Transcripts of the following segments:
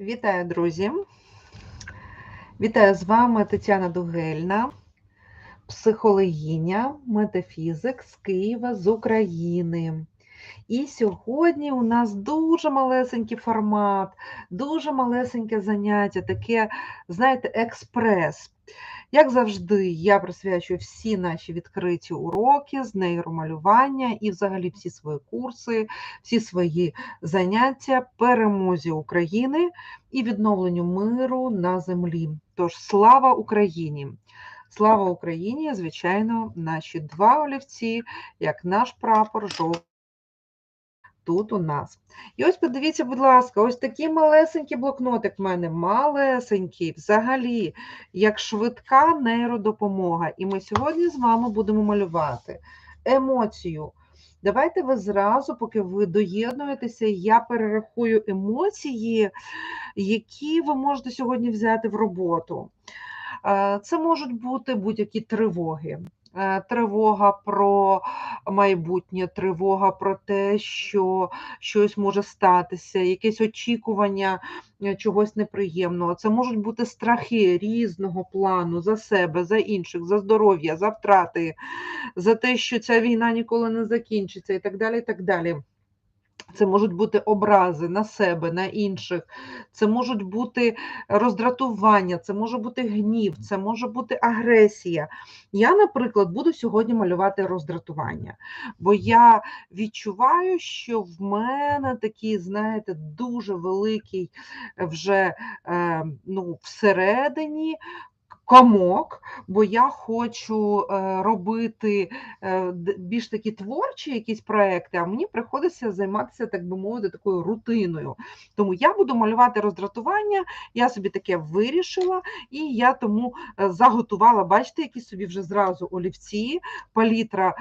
Вітаю, друзі! Вітаю з вами Тетяна Дугельна, психологиня, метафізик з Києва, з України. І сьогодні у нас дуже малесенький формат, дуже малесеньке заняття, таке, знаєте, експрес. Як завжди, я присвячую всі наші відкриті уроки з нейромалювання і взагалі всі свої курси, всі свої заняття перемозі України і відновленню миру на землі. Тож слава Україні! Слава Україні! Звичайно, наші два олівці, як наш прапор, жовтий тут у нас. І ось подивіться, будь ласка, ось такий малесенький блокнотик в мене, малесенький, взагалі, як швидка нейродопомога. І ми сьогодні з вами будемо малювати емоцію. Давайте ви зразу, поки ви доєднуєтеся, я перерахую емоції, які ви можете сьогодні взяти в роботу. Е, це можуть бути будь-які тривоги. Е, тривога про майбутнє, тривога про те, що щось може статися, якесь очікування е, чогось неприємного. Це можуть бути страхи різного плану за себе, за інших, за здоров'я, за втрати, за те, що ця війна ніколи не закінчиться, і так далі. і так далі. Це можуть бути образи на себе, на інших, це можуть бути роздратування, це може бути гнів, це може бути агресія. Я, наприклад, буду сьогодні малювати роздратування, бо я відчуваю, що в мене такий, знаєте, дуже великий вже е, ну, всередині комок, бо я хочу е, робити е, більш такі творчі якісь проекти, а мені приходиться займатися, так би мовити, такою рутиною. Тому я буду малювати роздратування, я собі таке вирішила, і я тому е, заготувала, бачите, які собі вже зразу олівці, палітра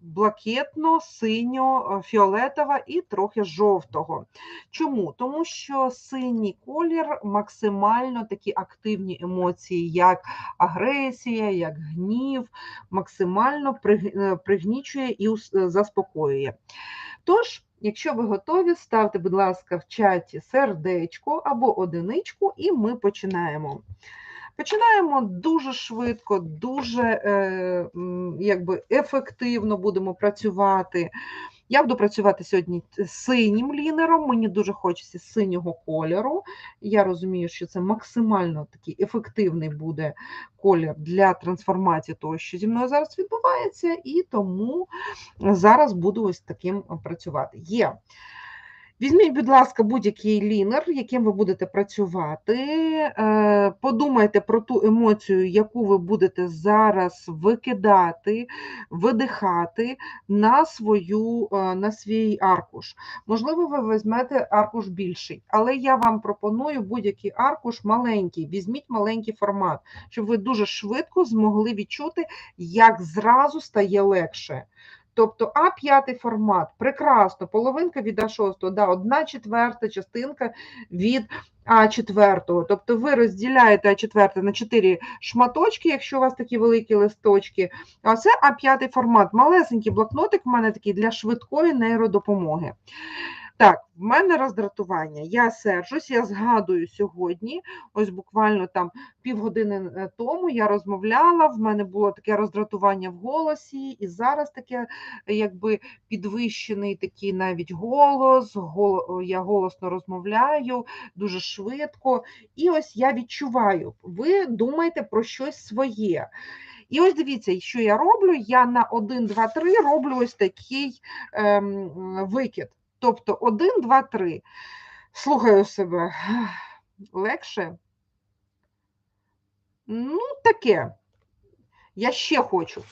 блакитно, синьо, фіолетова і трохи жовтого. Чому? Тому що синій колір максимально такі активні емоції емоції, як агресія, як гнів, максимально е, пригнічує і е, заспокоює. Тож, якщо ви готові, ставте, будь ласка, в чаті сердечко або одиничку, і ми починаємо. Починаємо дуже швидко, дуже е, якби, ефективно будемо працювати. Я буду працювати сьогодні синім лінером, мені дуже хочеться синього кольору. Я розумію, що це максимально такий ефективний буде колір для трансформації того, що зі мною зараз відбувається, і тому зараз буду ось таким працювати. Є. Візьміть, будь ласка, будь-який лінер, яким ви будете працювати. Е, подумайте про ту емоцію, яку ви будете зараз викидати, видихати на свою, е, на свій аркуш. Можливо, ви візьмете аркуш більший, але я вам пропоную будь-який аркуш маленький. Візьміть маленький формат, щоб ви дуже швидко змогли відчути, як зразу стає легше. Тобто А5 формат, прекрасно, половинка від А6, да, одна четверта частинка від А4. Тобто ви розділяєте А4 на 4 шматочки, якщо у вас такі великі листочки. А це А5 формат. Малесенький блокнотик в мене такий для швидкої нейродопомоги. Так, в мене роздратування. Я сержусь, я згадую сьогодні, ось буквально там півгодини е, тому я розмовляла, в мене було таке роздратування в голосі, і зараз таке, якби підвищений такий навіть голос, гол, я голосно розмовляю дуже швидко. І ось я відчуваю, ви думаєте про щось своє. І ось дивіться, що я роблю. Я на 1, 2, 3 роблю ось такий ем, викид. Тобто 1, 2, 3. Слухаю себе. Легше? Ну, таке. Я ще хочу.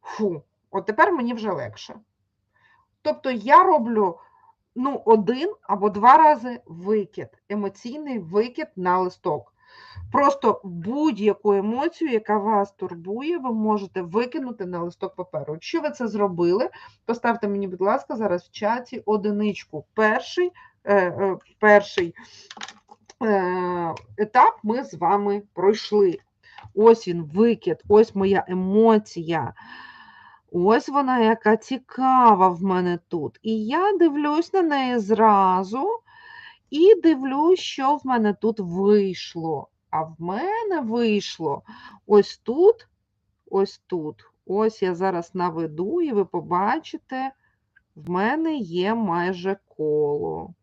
Фу, от тепер мені вже легше. Тобто я роблю ну, один або два рази викид, емоційний викид на листок. Просто будь-яку емоцію, яка вас турбує, ви можете викинути на листок паперу. Якщо ви це зробили, поставте мені, будь ласка, зараз в чаті одиничку. Перший е, е, перший е, етап ми з вами пройшли. Ось він, викид, ось моя емоція. Ось вона, яка цікава в мене тут. І я дивлюсь на неї зразу І дивлюсь, що в мене тут вийшло. А в мене вийшло ось тут, ось тут. Ось я зараз наведу, і ви побачите, в мене є майже коло.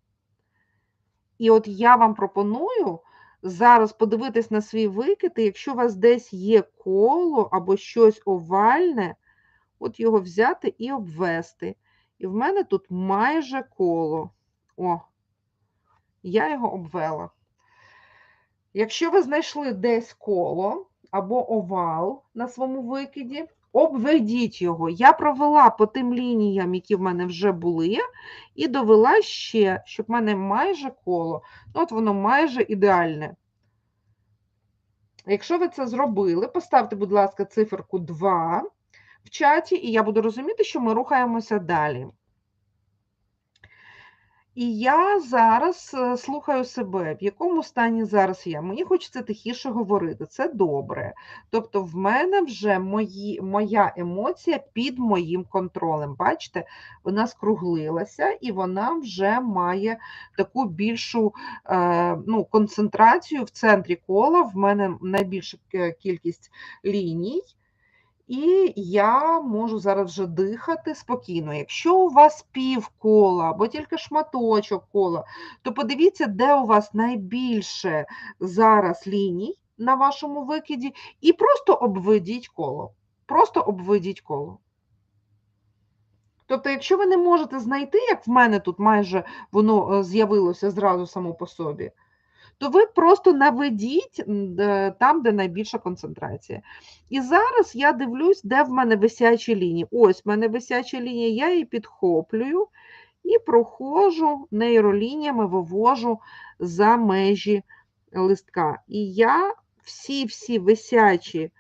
І от я вам пропоную зараз подивитись на свій викид, і якщо у вас десь є коло або щось овальне, от його взяти і обвести. І в мене тут майже коло. О, я його обвела. Якщо ви знайшли десь коло або овал на своєму викиді, обведіть його. Я провела по тим лініям, які в мене вже були, і довела ще, щоб в мене майже коло. Ну, от воно майже ідеальне. Якщо ви це зробили, поставте, будь ласка, циферку 2 в чаті, і я буду розуміти, що ми рухаємося далі. І я зараз е, слухаю себе, в якому стані зараз я. Мені хочеться тихіше говорити, це добре. Тобто, в мене вже мої, моя емоція під моїм контролем. Бачите, вона скруглилася і вона вже має таку більшу е, ну, концентрацію в центрі кола. В мене найбільша кількість ліній. І я можу зараз вже дихати спокійно. Якщо у вас пів кола або тільки шматочок кола, то подивіться, де у вас найбільше зараз ліній на вашому викиді, і просто обведіть коло. Просто обведіть коло. Тобто, якщо ви не можете знайти, як в мене тут майже воно е, з'явилося зразу само по собі, то ви просто наведіть там, де найбільша концентрація. І зараз я дивлюсь, де в мене висячі лінії. Ось в мене висяча лінія, я її підхоплюю і проходжу нейролініями, вивожу за межі листка. І я всі-всі висячі,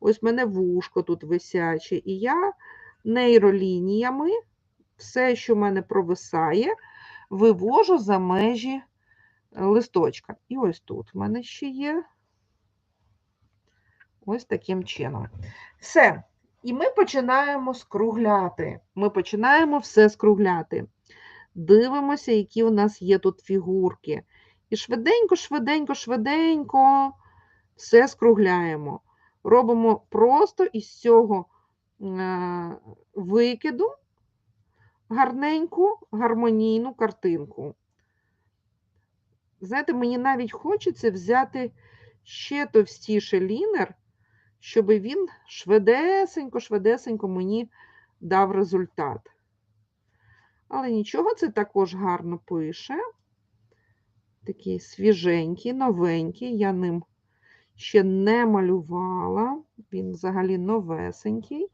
ось в мене вушко тут висяче, і я нейролініями, все, що в мене провисає, вивожу за межі листочка. І ось тут в мене ще є ось таким чином. Все. І ми починаємо скругляти. Ми починаємо все скругляти. Дивимося, які у нас є тут фігурки. І швиденько, швиденько, швиденько все скругляємо. Робимо просто із цього е, викиду гарненьку, гармонійну картинку. Знаєте, мені навіть хочеться взяти ще товстіше лінер, щоб він швидесенько-швидесенько мені дав результат. Але нічого, це також гарно пише. Такий свіженький, новенький, я ним ще не малювала, він взагалі новесенький.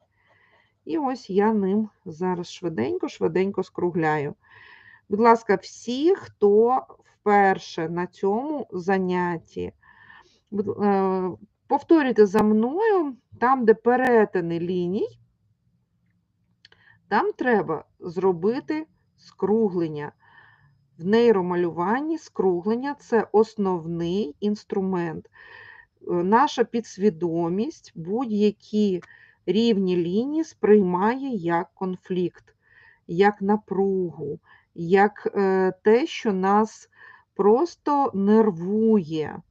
І ось я ним зараз швиденько-швиденько скругляю. Будь ласка, всі, хто вперше на цьому занятті. Е, повторюйте за мною, там, де перетини ліній, там треба зробити скруглення. В нейромалюванні скруглення це основний інструмент. Е, наша підсвідомість будь-які рівні лінії сприймає як конфлікт, як напругу, як е, те, що нас просто нервує.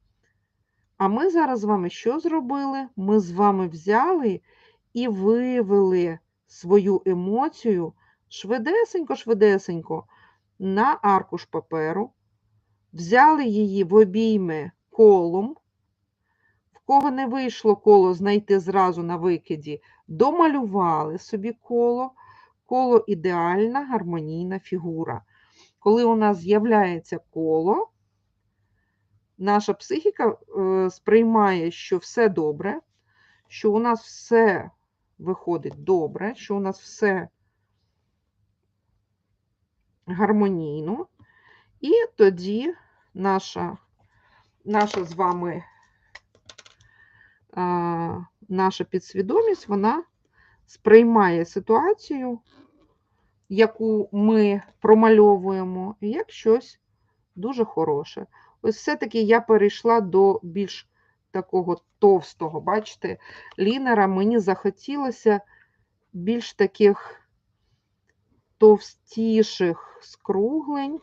А ми зараз з вами що зробили? Ми з вами взяли і вивели свою емоцію швидесенько-швидесенько на аркуш паперу, взяли її в обійми колом. В кого не вийшло коло знайти зразу на викиді, домалювали собі коло, коло ідеальна гармонійна фігура. Коли у нас з'являється коло, наша психіка е, сприймає, що все добре, що у нас все виходить добре, що у нас все гармонійно, і тоді наша наша з вами наша підсвідомість, вона сприймає ситуацію яку ми промальовуємо, як щось дуже хороше. Ось все-таки я перейшла до більш такого товстого, бачите, лінера мені захотілося більш таких товстіших скруглень.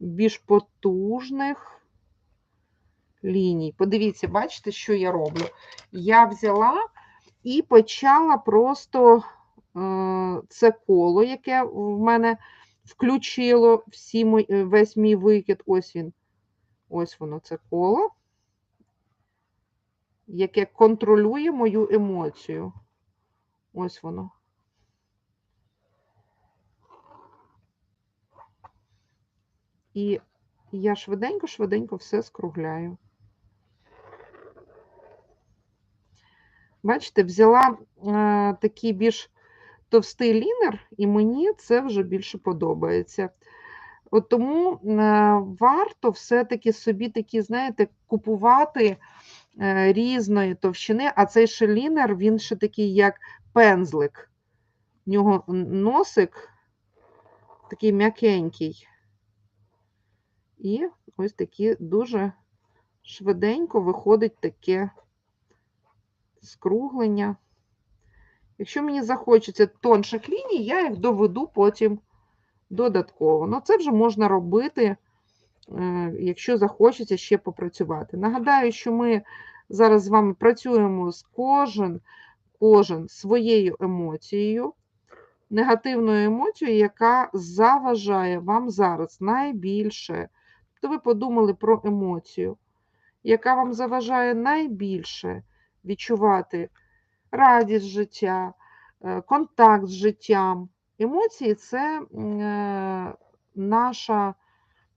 більш потужних ліній. Подивіться, бачите, що я роблю? Я взяла і почала просто це коло, яке в мене включило всі мої, е, весь мій викид. Ось він. Ось воно, це коло, яке контролює мою емоцію. Ось воно. І я швиденько-швиденько все скругляю. Бачите, взяла е, такий більш товстий лінер, і мені це вже більше подобається. От тому е, варто все-таки собі такі, знаєте, купувати е, різної товщини, а цей ще лінер, він ще такий, як пензлик. В нього носик такий м'якенький. І ось такі дуже швиденько виходить таке скруглення. Якщо мені захочеться тонших ліній, я їх доведу потім додатково. Ну, це вже можна робити, е, якщо захочеться ще попрацювати. Нагадаю, що ми зараз з вами працюємо з кожен, кожен своєю емоцією, негативною емоцією, яка заважає вам зараз найбільше. Тобто ви подумали про емоцію, яка вам заважає найбільше відчувати радість життя, е, контакт з життям. Емоції це е, наша,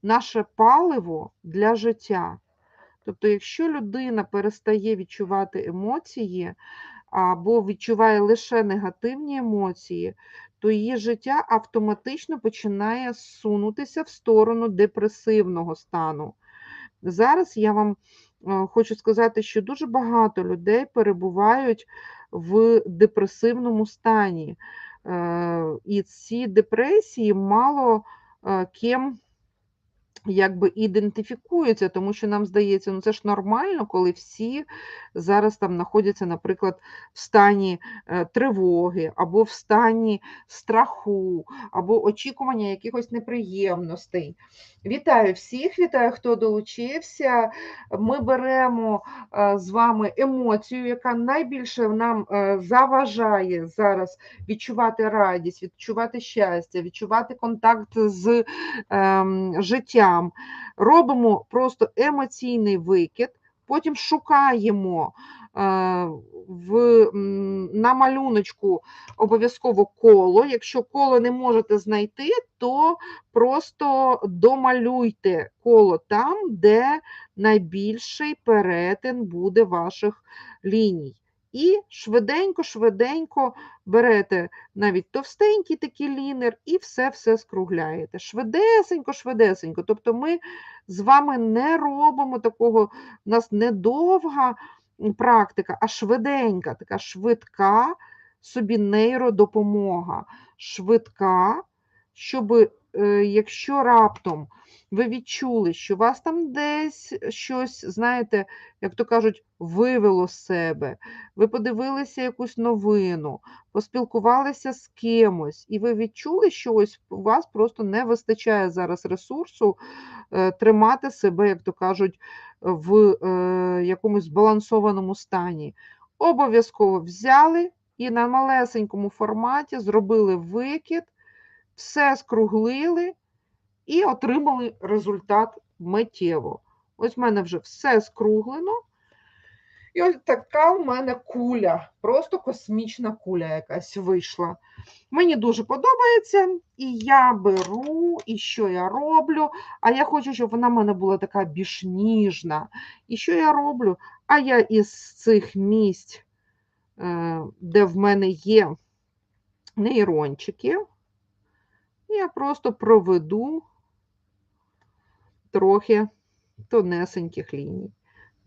наше паливо для життя. Тобто, якщо людина перестає відчувати емоції або відчуває лише негативні емоції, то її життя автоматично починає сунутися в сторону депресивного стану. Зараз я вам е, хочу сказати, що дуже багато людей перебувають в депресивному стані. Е, і ці депресії мало е, ким якби ідентифікуються, тому що нам здається, ну це ж нормально, коли всі зараз там знаходяться, наприклад, в стані е, тривоги, або в стані страху, або очікування якихось неприємностей. Вітаю всіх, вітаю, хто долучився. Ми беремо е, з вами емоцію, яка найбільше нам е, заважає зараз відчувати радість, відчувати щастя, відчувати контакт з ем, життям. Робимо просто емоційний викид, потім шукаємо е, в, на малюночку обов'язково коло. Якщо коло не можете знайти, то просто домалюйте коло там, де найбільший перетин буде ваших ліній. І швиденько-швиденько берете навіть товстенький такий лінер і все-все скругляєте. Швидесенько-швидесенько. Тобто ми з вами не робимо такого, у нас недовга практика, а швиденька, така швидка собі нейродопомога. Швидка, щоб, е, якщо раптом ви відчули, що вас там десь щось, знаєте, як то кажуть, вивело з себе, ви подивилися якусь новину, поспілкувалися з кимось, і ви відчули, що ось у вас просто не вистачає зараз ресурсу е, тримати себе, як то кажуть, в е, якомусь збалансованому стані. Обов'язково взяли і на малесенькому форматі зробили викид, все скруглили і отримали результат миттєво. Ось в мене вже все скруглено. І ось така в мене куля, просто космічна куля якась вийшла. Мені дуже подобається, і я беру, і що я роблю. А я хочу, щоб вона в мене була така більш ніжна. І що я роблю? А я із цих місць, е, де в мене є нейрончики, я просто проведу трохи тонесеньких ліній.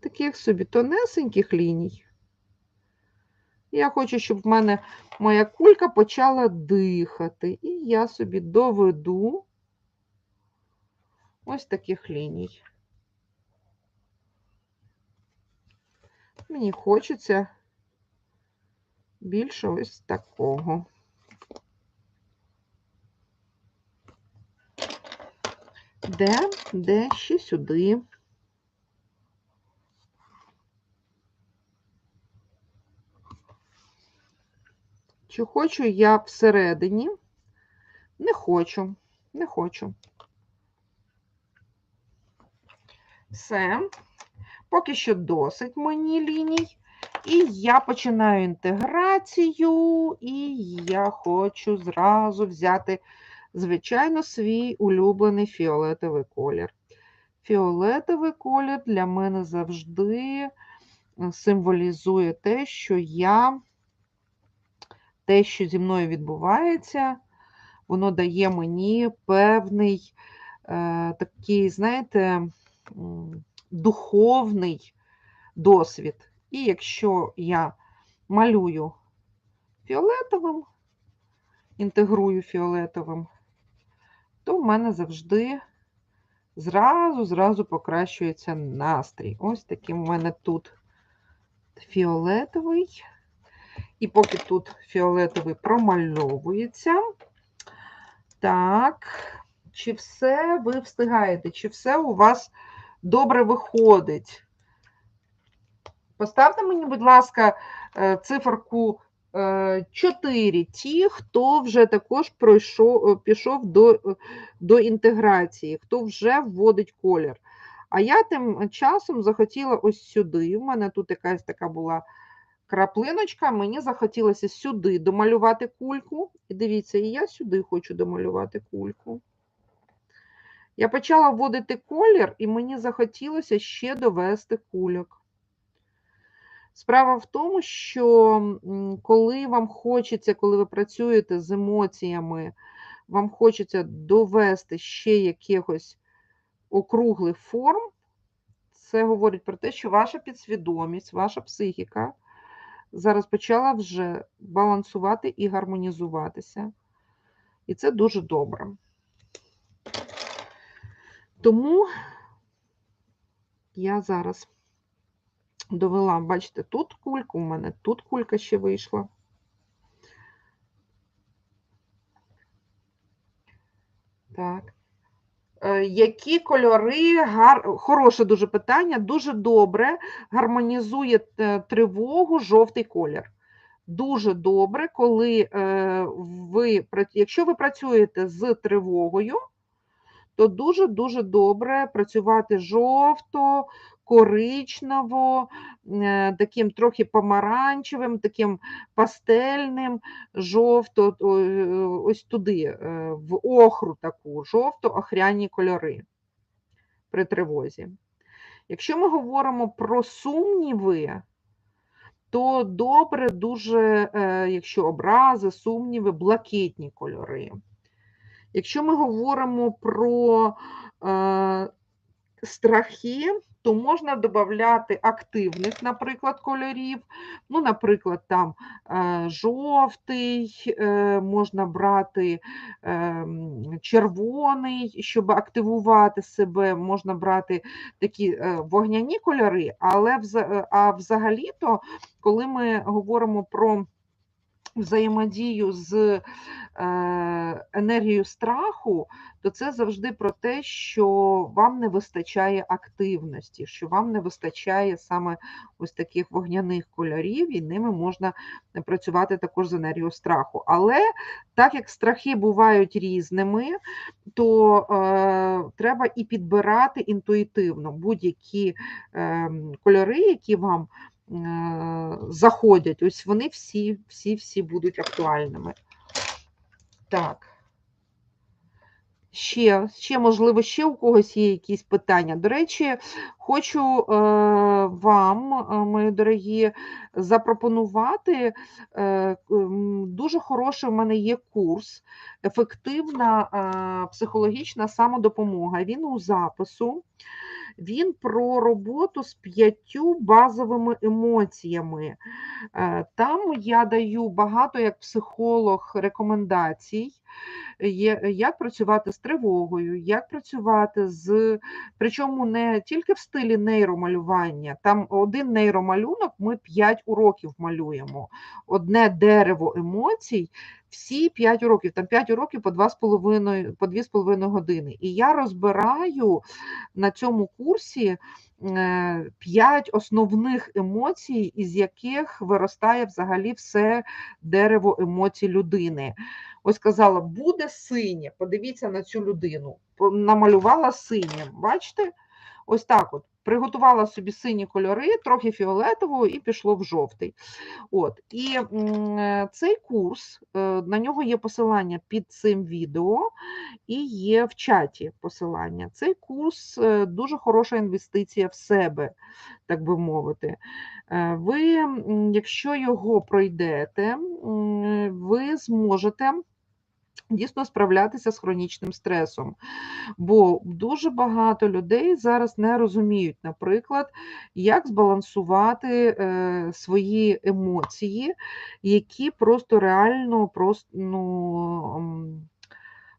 Таких собі тонесеньких ліній. Я хочу, щоб в мене моя кулька почала дихати. І я собі доведу ось таких ліній. Мені хочеться більше ось такого. Де? Де? Ще сюди. Чи хочу я всередині? Не хочу, не хочу. Все. Поки що досить мені ліній. І я починаю інтеграцію, і я хочу зразу взяти, звичайно, свій улюблений фіолетовий колір. Фіолетовий колір для мене завжди е, символізує те, що я, те, що зі мною відбувається, воно дає мені певний е, такий, знаєте, духовний досвід. І якщо я малюю фіолетовим, інтегрую фіолетовим, то в мене завжди зразу-зразу покращується настрій. Ось такий в мене тут фіолетовий. І поки тут фіолетовий промальовується. Так, чи все ви встигаєте, чи все у вас добре виходить? Поставте мені, будь ласка, е, циферку 4 е, ті, хто вже також пройшов, е, пішов до до інтеграції, хто вже вводить колір. А я тим часом захотіла ось сюди. У мене тут якась така була краплиночка, мені захотілося сюди домалювати кульку. І дивіться, і я сюди хочу домалювати кульку. Я почала вводити колір, і мені захотілося ще довести кульок. Справа в тому, що коли вам хочеться, коли ви працюєте з емоціями, вам хочеться довести ще якихось округлих форм, це говорить про те, що ваша підсвідомість, ваша психіка зараз почала вже балансувати і гармонізуватися. І це дуже добре. Тому я зараз довела, бачите, тут кульку, у мене тут кулька ще вийшла. Так. Е, які кольори, гар... хороше дуже питання, дуже добре гармонізує е, тривогу жовтий колір. Дуже добре, коли е, ви, якщо ви працюєте з тривогою, то дуже-дуже добре працювати жовто, коричнево, е, таким трохи помаранчевим, таким пастельним, жовто, ось туди, е, в охру таку, жовто-охряні кольори при тривозі. Якщо ми говоримо про сумніви, то добре, дуже, е, якщо образи, сумніви, блакитні кольори. Якщо ми говоримо про е, страхи, то можна додати активних, наприклад, кольорів. Ну, Наприклад, там е, жовтий, е, можна брати е, червоний, щоб активувати себе, можна брати такі вогняні кольори, але взагалі-то, коли ми говоримо про взаємодію з е, енергією страху, то це завжди про те, що вам не вистачає активності, що вам не вистачає саме ось таких вогняних кольорів, і ними можна працювати також з енергією страху. Але так як страхи бувають різними, то е, треба і підбирати інтуїтивно будь-які е, кольори, які вам заходять, ось вони всі, всі, всі будуть актуальними. Так. Ще, ще, можливо, ще у когось є якісь питання. До речі, хочу е, вам, е, мої дорогі, запропонувати е, дуже хороший в мене є курс, ефективна е, психологічна самодопомога. Він у запису. Він про роботу з п'ятью базовими емоціями. Е, там я даю багато як психолог рекомендацій. як працювати з тривогою, як працювати з. Причому не тільки в стилі нейромалювання. Там один нейромалюнок ми 5 уроків малюємо. Одне дерево емоцій. Всі 5 уроків, там 5 уроків по 2,5 по 2,5 години. І я розбираю на цьому курсі 5 основних емоцій, із яких виростає взагалі все дерево емоцій людини. Ось казала, буде синє. Подивіться на цю людину. Намалювала синє. Бачите? Ось так от. Приготувала собі сині кольори, трохи фіолетового і пішло в жовтий. От. І цей курс, е, на нього є посилання під цим відео, і є в чаті посилання. Цей курс е, дуже хороша інвестиція в себе, так би мовити. Е, ви, якщо його пройдете, ви зможете дійсно справлятися з хронічним стресом. Бо дуже багато людей зараз не розуміють, наприклад, як збалансувати е, свої емоції, які просто реально просто, ну,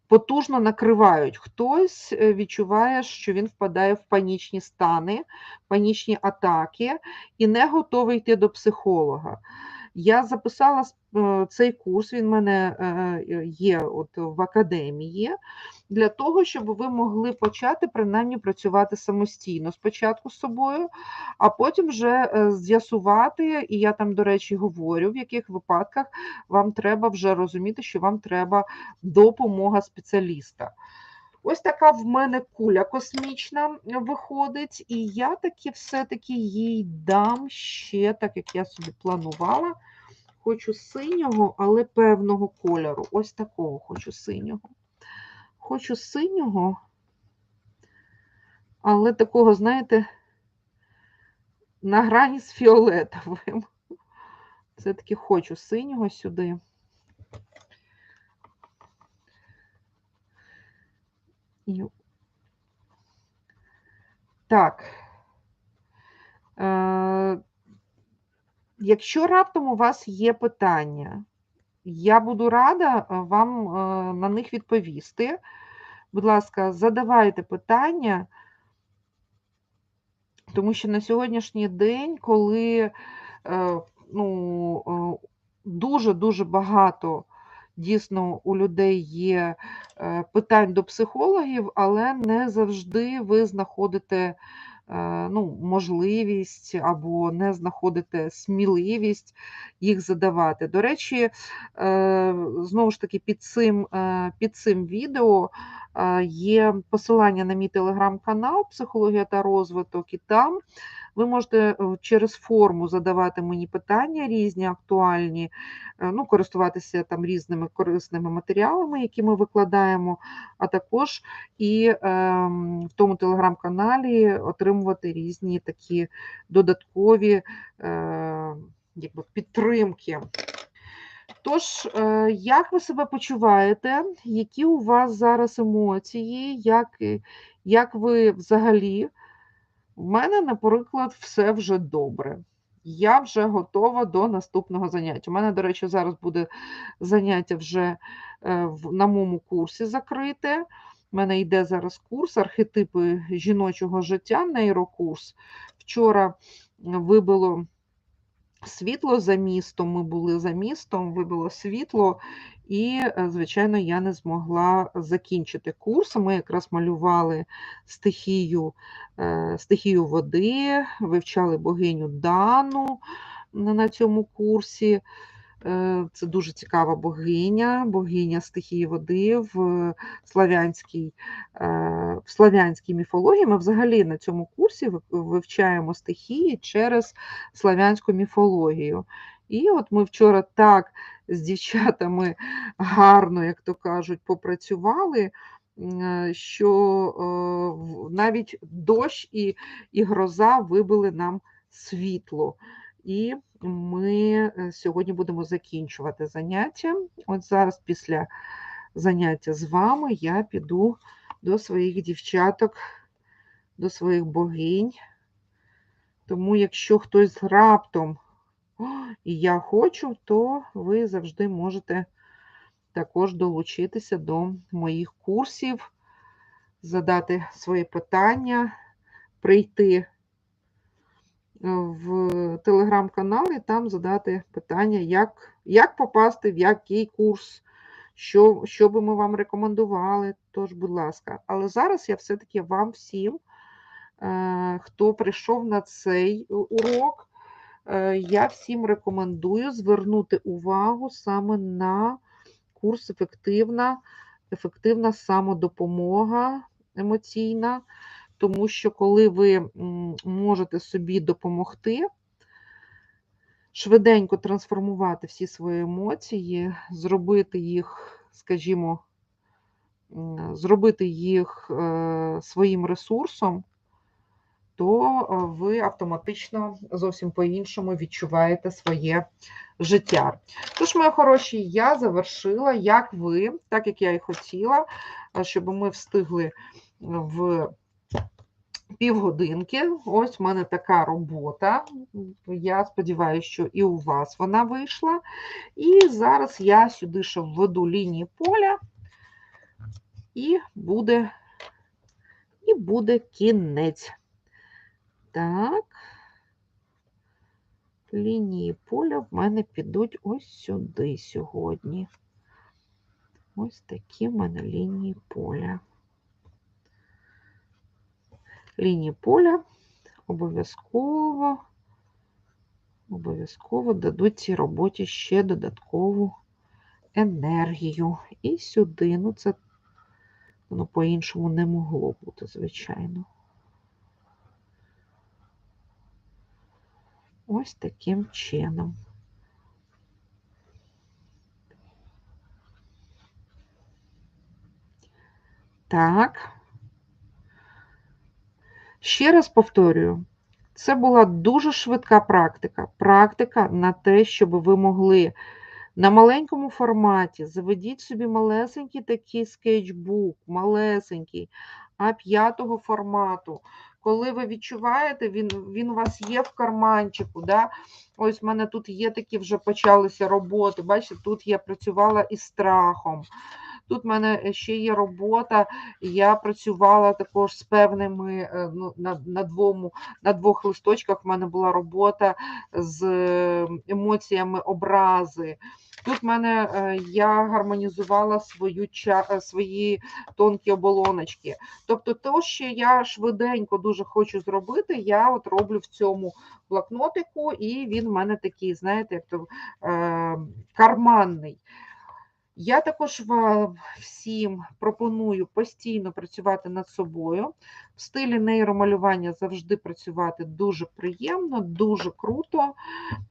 потужно накривають. Хтось е, відчуває, що він впадає в панічні стани, панічні атаки і не готовий йти до психолога. Я записала е, цей курс, він в мене е, е, є от в академії, для того, щоб ви могли почати принаймні працювати самостійно спочатку з собою, а потім вже з'ясувати, і я там, до речі, говорю, в яких випадках вам треба вже розуміти, що вам треба допомога спеціаліста. Ось така в мене куля космічна виходить, і я таки все-таки їй дам ще, так як я собі планувала. Хочу синього, але певного кольору. Ось такого хочу синього. Хочу синього, але такого, знаєте, на грані з фіолетовим. Все-таки хочу синього сюди. І... Так. Е, Якщо раптом у вас є питання, я буду рада е, вам е, на них відповісти. Будь ласка, задавайте питання, тому що на сьогоднішній день, коли ну, дуже-дуже багато дійсно у людей є питань до психологів, але не завжди ви знаходите Е, ну, можливість або не знаходите сміливість їх задавати. До речі, е, знову ж таки, під цим, е, під цим відео є посилання на мій телеграм-канал Психологія та розвиток, і там ви можете е, через форму задавати мені питання різні, актуальні, е, ну, користуватися там різними корисними матеріалами, які ми викладаємо, а також і е, в тому телеграм-каналі отримувати різні такі додаткові е, якби, підтримки. Тож, е, як ви себе почуваєте, які у вас зараз емоції, як як ви взагалі? У мене, наприклад, все вже добре. Я вже готова до наступного заняття. У мене, до речі, зараз буде заняття вже е, на моєму курсі закрите. У мене йде зараз курс архетипи жіночого життя, нейрокурс. Вчора вибило світло за містом, ми були за містом, вибило світло, і, е, звичайно, я не змогла закінчити курс. Ми якраз малювали стихію, е, стихію води, вивчали богиню Дану на цьому курсі. Е, це дуже цікава богиня, богиня стихії води в славянській в славянській міфології. Ми взагалі на цьому курсі вивчаємо стихії через славянську міфологію. І от ми вчора так з дівчатами гарно, як то кажуть, попрацювали, е, що е, навіть дощ і, і гроза вибили нам світло. І ми е, сьогодні будемо закінчувати заняття. От зараз, після заняття з вами, я піду до своїх дівчаток, до своїх богинь. Тому, якщо хтось раптом я хочу, то ви завжди можете також долучитися до моїх курсів, задати свої питання, прийти е, в телеграм-канал і там задати питання, як, як попасти в який курс, що, що би ми вам рекомендували. Тож, будь ласка, але зараз я все-таки вам всім, е, хто прийшов на цей урок, е, я всім рекомендую звернути увагу саме на курс ефективна, ефективна самодопомога емоційна, тому що коли ви можете собі допомогти, швиденько трансформувати всі свої емоції, зробити їх, скажімо, зробити їх е, своїм ресурсом, то е, ви автоматично зовсім по-іншому відчуваєте своє життя. Тож, мої хороші, я завершила, як ви, так як я і хотіла, е, щоб ми встигли в півгодинки. Ось в мене така робота. Я сподіваюся, що і у вас вона вийшла. І зараз я сюди ще введу лінії поля, і буде, і буде кінець. Так. Лінії поля в мене підуть ось сюди сьогодні. Ось такі в мене лінії поля. Лінії поля обов'язково, обов'язково дадуть цій роботі ще додаткову енергію. І сюди, ну це воно по-іншому не могло бути, звичайно. Ось таким чином. Так. Ще раз повторюю, це була дуже швидка практика. Практика на те, щоб ви могли на маленькому форматі заведіть собі малесенький такий скетчбук, малесенький, А5 формату. Коли ви відчуваєте, він він у вас є в карманчику. Да? Ось в мене тут є такі вже почалися роботи. Бачите, тут я працювала із страхом. Тут в мене ще є робота, я працювала також з певними е, ну, на на, двому, на двох листочках в мене була робота з емоціями образи. Тут в мене е, я гармонізувала свою, е, свої тонкі оболоночки. Тобто, то, що я швиденько дуже хочу зробити, я от роблю в цьому блокнотику, і він в мене такий, знаєте, як то е, карманний. Я також вам всім пропоную постійно працювати над собою. В стилі нейромалювання завжди працювати дуже приємно, дуже круто.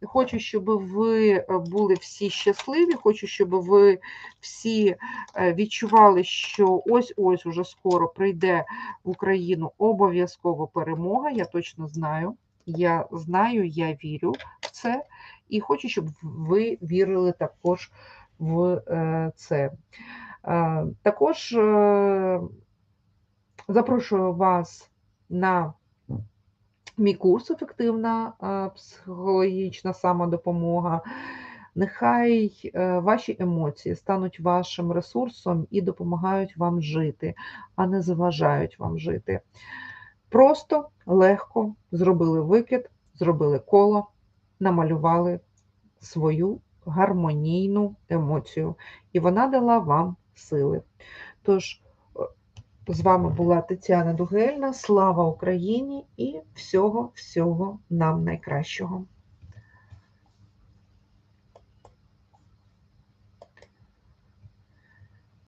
Хочу, щоб ви були всі щасливі, хочу, щоб ви всі е, відчували, що ось-ось уже скоро прийде в Україну обов'язково перемога. Я точно знаю. Я знаю, я вірю в це, і хочу, щоб ви вірили також в е, це. Е, також е, запрошую вас на мій курс ефективна психологічна самодопомога. Нехай ваші емоції стануть вашим ресурсом і допомагають вам жити, а не заважають вам жити. Просто легко зробили викид, зробили коло, намалювали свою гармонійну емоцію, і вона дала вам сили. Тож, е, з вами була Тетяна Дугельна. Слава Україні і всього-всього нам найкращого!